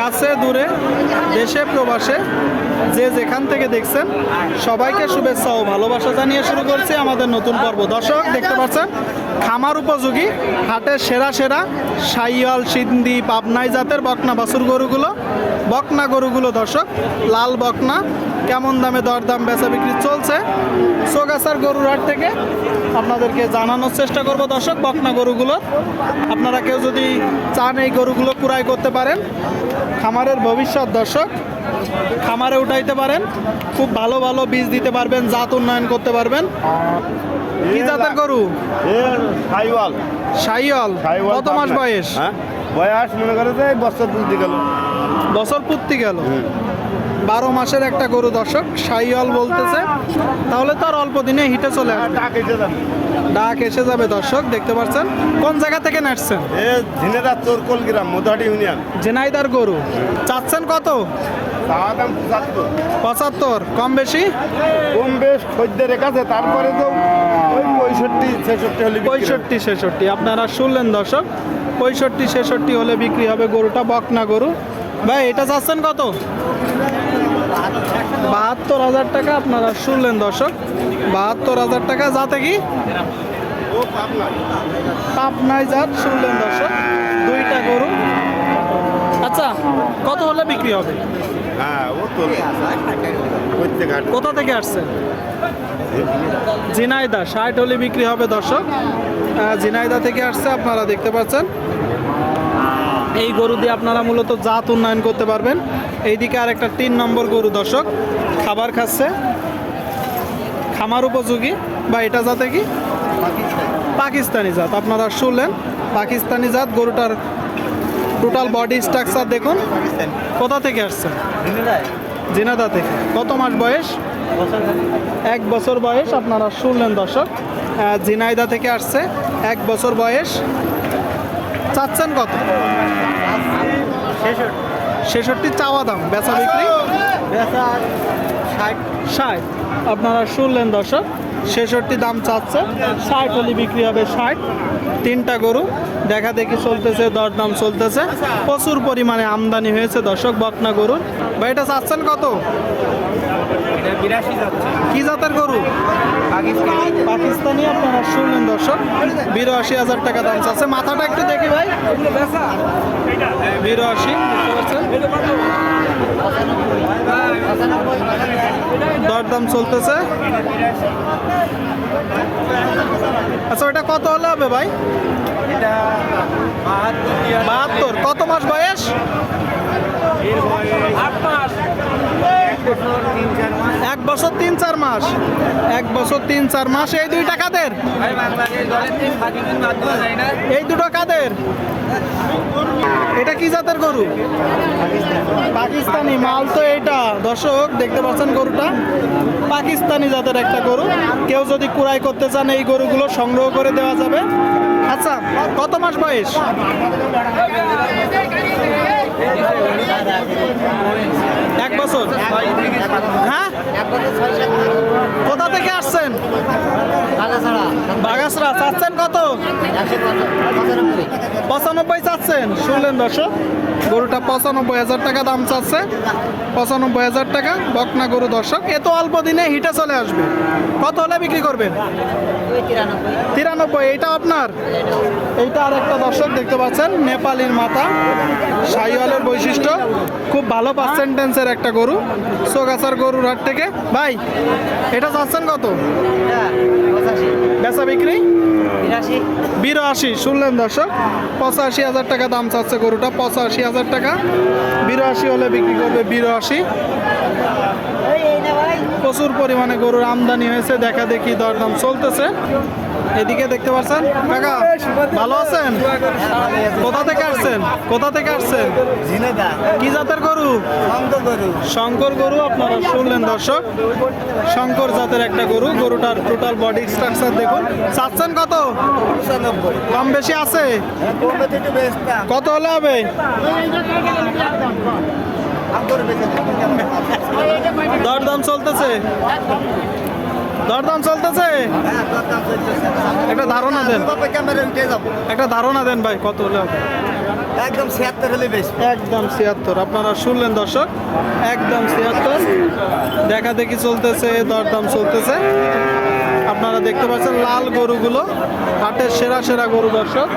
কাছে, দূরে, দেশে, প্রবাসে, যে যেখান থেকে দেখছেন, সবাইকে শুভেচ্ছা ও ভালোবাসা জানিয়ে শুরু করছি আমাদের নতুন পর্ব। দর্শক, দেখতে পাচ্ছেন খামার উপযোগী হাটের সেরা সেরা সাইয়াল সিন্ধি, পাবনাই জাতের বকনা বাছুর গরুগুলো। বকনা গরুগুলো দর্শক, লাল বকনা, কেমন দামে দরদাম বেচা বিক্রি চলছে? সোগাছার গরুর হাট থেকে আপনাদেরকে জানানোর চেষ্টা করব দর্শক, বকনা গরুগুলো। আপনারা কেউ যদি চান এই গরুগুলো কুড়াই করতে পারেন, খামারের ভবিষ্যৎ দর্শক, খামারে উঠাইতে পারেন, খুব ভালো ভালো বীজ দিতে পারবেন, জাত উন্নয়ন করতে পারবেন। কি জাতের গরু? সাইওয়াল। সাইওয়াল। কত মাস বয়স? হ্যাঁ? বয়স মনে করে যে বছর বুঝতে গেল। বছর পূর্তি গেল। বারো মাসের একটা গরু দর্শক সাইয়াল বলতেছে। তাহলে তো আর অল্প দিনে হিটে চলে ডাক এসে যাবে। দর্শক দেখতে পাচ্ছেন। কোন জায়গা থেকে নাচছেন? এ ঝিনেদার চোরকল গ্রাম মোদাহাটি ইউনিয়ন। জেনাইদার গরু। চাচ্ছেন কত? দাম পঁচাত্তর। পঁচাত্তর কম বেশি? কম বেশ খদ্দের কাছে তারপরে তো ওই পঁয়ষট্টি ছেষট্টি হলে পঁয়ষট্টি ছেষট্টি। আপনারা শুনলেন দর্শক পঁয়ষট্টি ছেষট্টি হলে বিক্রি হবে গরুটা বকনা গরু। ভাই এটা চাচ্ছেন কত? বাহাত্তর হাজার টাকা আপনারা শুনলেন দর্শক। বাহাত্তর হাজার টাকা যাতে কি? পাবনায় জাত শুনলেন দর্শক। দুইটা গরু। আচ্ছা কত হলে বিক্রি হবে? হ্যাঁ কোথা থেকে আসছেন? জিনাইদা ষাট হলে বিক্রি হবে দর্শক। আহ, ঝিনাইদা থেকে আসছে আপনারা দেখতে পাচ্ছেন। এই গরু দিয়ে আপনারা মূলত জাত উন্নয়ন করতে পারবেন। এইদিকে আর একটা তিন নম্বর গরু দর্শক। খাবার খাচ্ছে। খামার উপযোগী। বা এটা যাতে কি? পাকিস্তানি জাত। আপনারা শুনলেন পাকিস্তানি জাত গরুটার টোটাল বডি স্ট্রাকচার দেখুন। কোথা থেকে আসছেন জিনাদা থেকে। কত মাস বয়স? এক বছর বয়স আপনারা শুনলেন দর্শক। আহ, ঝিনাইদা থেকে আসছে। এক বছর বয়স। চাচ্ছেন কত? ছেষট্টি। চাওয়া দাম বেচা বিক্রি? ষাট। আপনারা শুনলেন দর্শক। ছেষট্টি দাম চাচ্ছে। ষাট হলে বিক্রি হবে ষাট। তিনটা গরু দেখা দেখি চলতেছে দরদাম চলতেছে। প্রচুর পরিমাণে আমদানি হয়েছে দর্শক বকনা গরুর বা এটা চাচ্ছেন কত? কি জাতের গরু? পাকিস্তানি। আপনারা শুনলেন দর্শক। বিরাশি হাজার টাকা দাম চাচ্ছে। মাথাটা একটু দেখি ভাই। বিরাশি বুঝতে পারছেন? দরদাম চলতেছে। আচ্ছা ওটা কত হলে হবে ভাই? বাহাত্তর। কত মাস বয়স? এক বছর তিন চার মাস। এক বছর তিন চার মাস। এই দুইটা কাদের? এই দুটো কাদের? এটা কি জাতের গরু? পাকিস্তানি, মাল তো এটা দর্শক, দেখতে পাচ্ছেন গরুটা? পাকিস্তানি জাতের একটা গরু। কেউ যদি কুড়াই করতে চান, এই গরুগুলো সংগ্রহ করে দেওয়া যাবে। আচ্ছা কত মাস বয়স? এক বছর? হ্যাঁ? কোথা থেকে আসছেন? বাগাসরা চাচ্ছেন কত? পঁচানব্বই চাচ্ছেন। শুনলেন দর্শক, গরুটা পঁচানব্বই হাজার টাকা দাম চাচ্ছে। পঁচানব্বই হাজার টাকা, বকনা গরু দর্শক। এত অল্প দিনে হিটে চলে আসবে। কত হলে বিক্রি করবেন? তিরানব্বই, এইটা আপনার? এইটা আর একটা দর্শক, দেখতে পাচ্ছেন, নেপালির মাথা। সাইওয়ালের বৈশিষ্ট্য, খুব ভালো পার্সেন্টেন্সের একটা গরু। সোগাছার গরুর হাট থেকে। ভাই, এটা চাচ্ছেন কত? বেচা বিক্রি? বিরাশি। শুনলেন দর্শক? পঁচাশি হাজার টাকা দাম চাচ্ছে গরুটা পঁচাশি হাজার টাকা। বিরাশি হলে বিক্রি করবে বিরাশি। প্রচুর পরিমাণে গরুর আমদানি হয়েছে। দেখা দেখি দরদাম চলতেছে। এদিকে দেখতে পাচ্ছেন কাকা ভালো আছেন? কোথা থেকে আসছেন? কোথা থেকে আসছেন? কি জাতের গরু? শঙ্কর গরু। আপনারা শুনলেন দর্শক। শঙ্কর জাতের একটা গরু। গরুটার টোটাল বডি স্ট্রাকচার দেখুন। চাচ্ছেন কত? কম বেশি আছে? কত হলে হবে? দরদাম চলতেছে। দরদাম চলতেছে? একটা ধারণা দেন। একটা ধারণা দেন ভাই কত হলে একদম ছিয়াত্তর হলে বেশি। একদম ছিয়াত্তর। আপনারা শুনলেন দর্শক একদম ছিয়াত্তর। দেখা দেখি চলতেছে দরদাম চলতেছে। আপনারা দেখতে পাচ্ছেন লাল গরুগুলো হাটের সেরা সেরা গরু দর্শক।